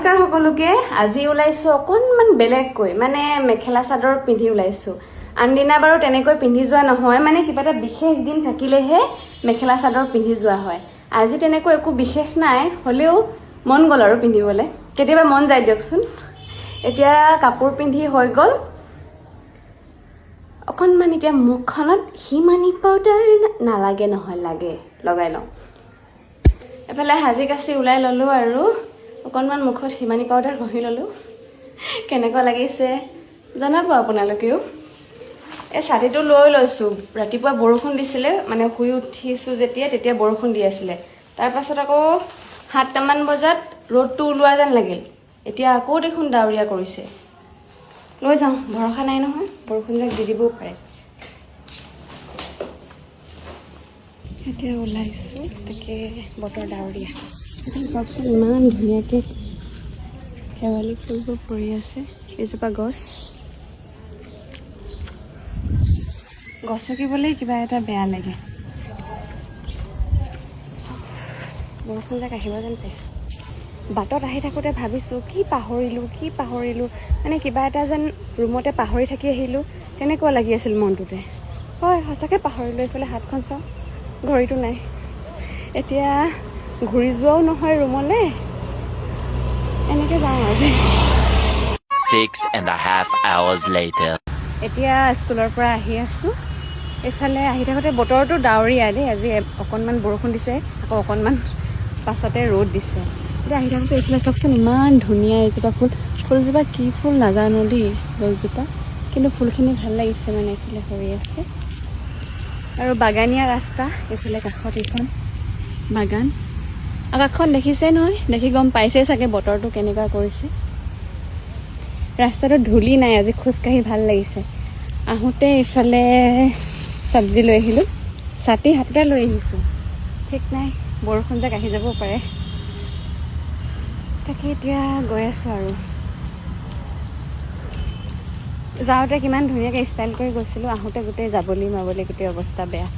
নমস্কাৰ সকলোকে। আজি ওলাইছোঁ অকণমান বেলেগকৈ মানে মেখেলা চাদৰ পিন্ধি ওলাইছোঁ। আনদিনা বাৰু তেনেকৈ পিন্ধি যোৱা নহয় মানে কিবা এটা বিশেষ দিন থাকিলেহে মেখেলা চাদৰ পিন্ধি যোৱা হয়। আজি তেনেকৈ একো বিশেষ নাই হ'লেও মন গ'ল আৰু পিন্ধিবলৈ। কেতিয়াবা মন যায় দিয়কচোন। এতিয়া কাপোৰ পিন্ধি হৈ গ'ল। অকণমান এতিয়া মুখখনত হিমানী পাউডাৰ নালাগে নহয় লাগে লগাই লওঁ। এফালে সাজি কাচি ওলাই ল'লোঁ আৰু। অকণমান মুখত হিমানী পাউডাৰ ঘঁহি ল'লোঁ। কেনেকুৱা লাগিছে জনাব আপোনালোকেও? এই ছাতিটো লৈ লৈছোঁ। ৰাতিপুৱা বৰষুণ দিছিলে মানে শুই উঠিছোঁ যেতিয়া তেতিয়া বৰষুণ দি আছিলে। তাৰপাছত আকৌ সাতটামান বজাত ৰ'দটো ওলোৱা যেন লাগিল। এতিয়া আকৌ দেখোন ডাৱৰীয়া কৰিছে। লৈ যাওঁ ভৰসা নাই নহয় বৰষুণজাক দি দিবও পাৰে। এতিয়া ওলাইছোঁ তাকে বতৰ ডাৱৰীয়া। চাওকচোন ইমান ধুনীয়াকৈ শেৱালি ফুলবোৰ পৰি আছে। এজোপা গছ। গছকিবলৈ কিবা এটা বেয়া লাগে। বৰষুণজাক আহিব যেন পাইছোঁ। বাটত আহি থাকোঁতে ভাবিছোঁ কি পাহৰিলোঁ কি পাহৰিলোঁ। মানে কিবা এটা যেন ৰুমতে পাহৰি থাকি আহিলোঁ। তেনেকুৱা লাগি আছিল মনটোতে। হয় সঁচাকৈ পাহৰিলোঁ এইফালে হাতখন চাওঁ ঘড়ীটো নাই। এতিয়া ঘূৰি যোৱাও নহয় ৰুমলৈ। এনেকৈ যাওঁ আজি. এতিয়া স্কুলৰ পৰা আহি আছোঁ। এইফালে আহি থাকোঁতে বতৰটো ডাৱৰীয়া দেই আজি অকণমান বৰষুণ দিছে আকৌ অকণমান পাছতে ৰ'দ দিছে। এতিয়া আহি থাকোঁতে এইফালে চাওকচোন ইমান ধুনীয়া এজোপা ফুল। ফুলজোপা কি ফুল নাজানো দেই গছজোপা কিন্তু ফুলখিনি ভাল লাগিছে মানে এইফালে সৰি আছে। আৰু বাগানীয়া ৰাস্তা এইফালে কাষত এইখন বাগান। আকাশখন দেখিছে নহয়? দেখি গম পাইছে চাগে বতৰটো কেনেকুৱা কৰিছে। ৰাস্তাটো ধূলি নাই আজি খোজকাঢ়ি ভাল লাগিছে। আহোঁতে ইফালে চব্জি লৈ আহিলোঁ। ছাতি হাততে লৈ আহিছোঁ। ঠিক নাই বৰষুণ যাক আহি যাব পাৰে। তাকে এতিয়া গৈ আছোঁ আৰু। যাওঁতে কিমান ধুনীয়াকৈ ষ্টাইল কৰি গৈছিলোঁ আহোঁতে গোটেই যাবলৈ মাবলৈ গোটেই অৱস্থা বেয়া।